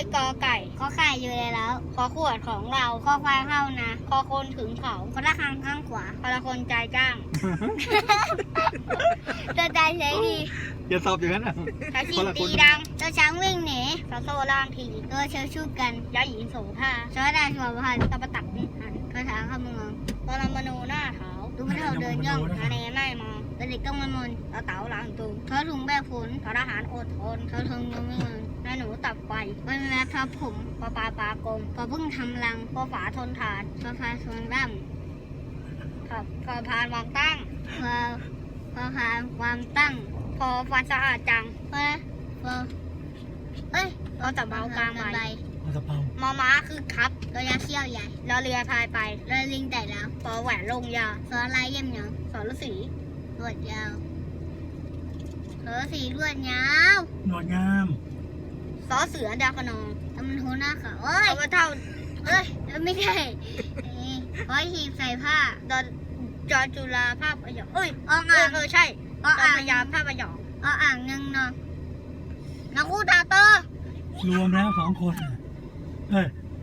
ยกอไก่ก็ไข่อยู่เลยแล้ว ขอขวดของเราคอควายเข้านะคอคนถึงเขาคนละข้างข้างขวาพละคนใจจ้างตัวใจใช้ดีอย่าสอบอย่างนั้นอะชาชีคนละคนตีดังตัวช้างวิ่งหนีสะโซล่างทีตัวเชือชูกันยาหญิงโสภาชอดาชัวพันธ์ตะปะตักนิหันกระถางขมืองปรมาณูหน้าเถาดูไม่เท่าเดินย่องอาเนไม่มองกระดิกต้องมันมนตะเต๋าหลังตูทอถุงแบกฝนททหารอดทนทอทงยงไม่เงิ นนายหนูตับไฟไม่แม้ทับผมปอปลาปลากลมพอเพิ่งทำรังปอฝาทนทานพอพาสวนร่พอพอพานวางตั้งำพอพอพาความตั้ง พอฟันสะอาดจังพอพอเอ้ยพอตะเบากลางใบใบเอาตะเภามอม้าคือครับตัวยาเขี้ยวใหญ่แล้วเรือพายไปเรือลิงแต่แล้วปอแหวนลงยาซอลายเยี่ยมหยองสอนฤาษีลวดยาวเออสีลวดยาวหนวดงาม ซอเสือดาวคะนองแล้วมันโหหน้าเขาเอ้ยเอาไปเท่าเอ้ยแล้วไม่ใช่นี่ร้อยหีบใส่ผ้าดอนจอจุฬาภาพยองเอ้ยอองเออ่าองเออใช่ออจออ่างพยามภาพยองอออ่างหนึ่งเนาะนักคู่ตาเตอร์รวมแล้วสองคนเฮ้ย